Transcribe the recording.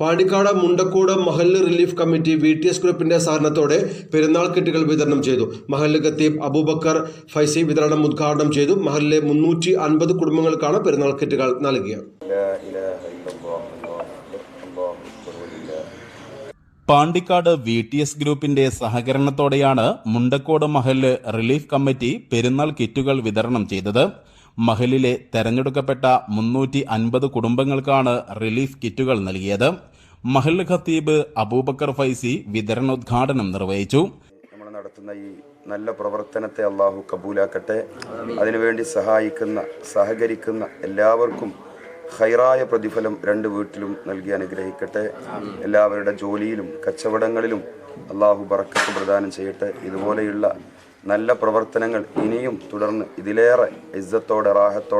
പാണ്ടിക്കാട് മുണ്ടക്കോട് മഹല്ല് relief committee V T S ഗ്രൂപ്പിന്റെ സഹകരണത്തോടെ പെരുന്നാൾ കിറ്റുകൾ വിതരണം ചെയ്തു. മഹല്ല് ഖത്തീബ് അബൂബക്കർ ഫൈസി വിതരണം ഉദ്ഘാടനം ചെയ്തു. മഹലിലെ മുന്നൂറ്റി അൻപത് കുടുംബങ്ങൾക്കാണ് പെരുന്നാൾ കിറ്റുകൾ നൽകിയത്. പാണ്ടിക്കാട് വി ടി എസ് ഗ്രൂപ്പിന്റെ സഹകരണത്തോടെയാണ് മുണ്ടക്കോട് മഹൽ റിലീഫ് കമ്മിറ്റി പെരുന്നാൾ കിറ്റുകൾ വിതരണം ചെയ്തത്. മഹലിലെ തെരഞ്ഞെടുക്കപ്പെട്ട മുന്നൂറ്റി അൻപത് കുടുംബങ്ങൾക്കാണ് റിലീഫ് കിറ്റുകൾ നൽകിയത്. മഹൽ ഖത്തീബ് അബൂബക്കർ ഫൈസി വിതരണോദ്ഘാടനം നിർവഹിച്ചു. നമ്മൾ നടത്തുന്ന ഈ നല്ല പ്രവർത്തനത്തെ അള്ളാഹു കബൂലാക്കട്ടെ. അതിനുവേണ്ടി സഹായിക്കുന്ന സഹകരിക്കുന്ന എല്ലാവർക്കും ഹൈറായ പ്രതിഫലം രണ്ട് വീട്ടിലും നൽകി അനുഗ്രഹിക്കട്ടെ. എല്ലാവരുടെ ജോലിയിലും കച്ചവടങ്ങളിലും അള്ളാഹു ബറക്കത്ത് പ്രദാനം ചെയ്യട്ടെ. ഇതുപോലെയുള്ള നല്ല പ്രവർത്തനങ്ങൾ ഇനിയും തുടർന്ന് ഇതിലേറെ ഇജ്ജത്തോടെ റാഹത്തോടെ